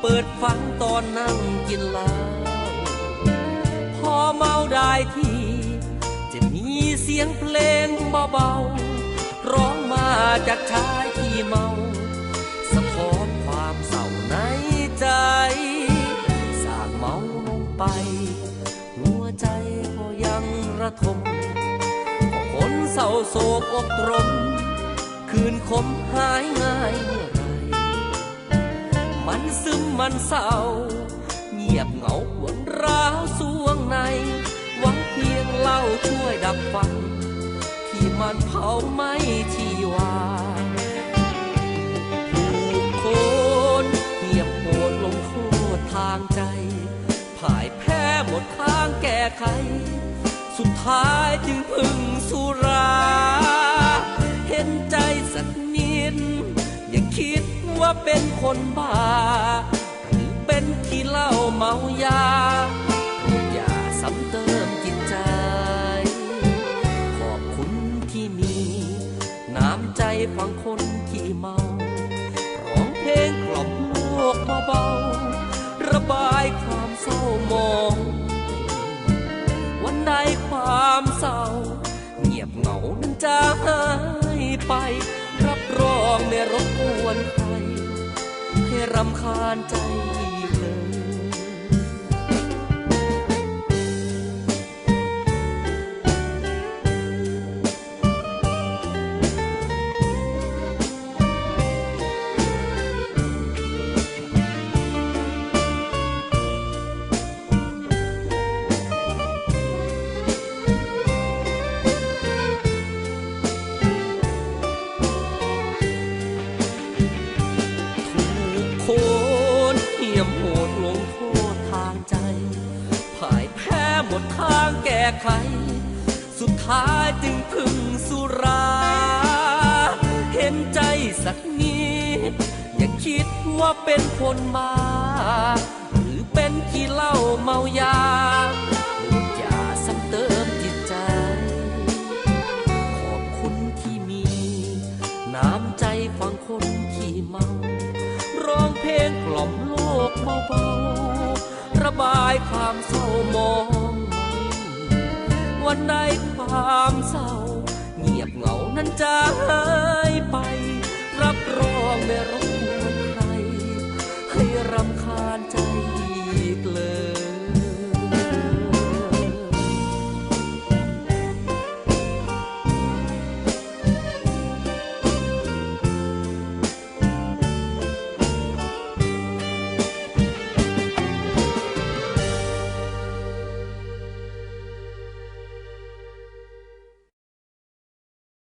เปิดฟังตอนนั่งกินเหล้าพอเมาได้ที่จะมีเสียงเพลงเบาๆร้องมาจากชายที่เมา สะท้อนความเศร้าในใจ สางเมาลงไป หัวใจก็ยังระทมก็คนเศร้าโศกอกตรม คืนคมหายงา มันเศร้า เงียบเหงาหวนร้าวสวงใน หวังเพียงเล่าช่วยดับไฟที่มันเผาไหม่ชีวาผู้คนเงียบโหดลงโทษทางใจ พ่ายแพ้หมดทางแก้ไข สุดท้ายจึงพึ่งสุราเห็นใจสักนิดอย่าคิดว่าเป็นคนบ้าป เมายาโปรดอย่าซ้ำเติมจิตใจ ขอบคุณที่มี น้ำใจฟังคนที่เมาร้องเพลงกล่อมโลกเบาๆระบายความเศร้ามอง วันใดความเศร้า เงียบเหงานั้นจะหายไป รับรองไม่รบกวนใครให้รำคาญใจ ดทางแก้ไข สุดท้ายจึงพึ่งสุรา เห็นใจสักนิดอย่าคิดว่าเป็นคนบ้าหรือเป็นขี้เหล้าเมายาอย่าซ้ำเติมจิตใจ ขอบคุณที่มี น้ำใจฟังคนที่เมา ร้องเพลงกล่อมโลกเบาๆระบายความเศร้ามอง วันใดความเศร้า เงียบเหงานั้นจะหาย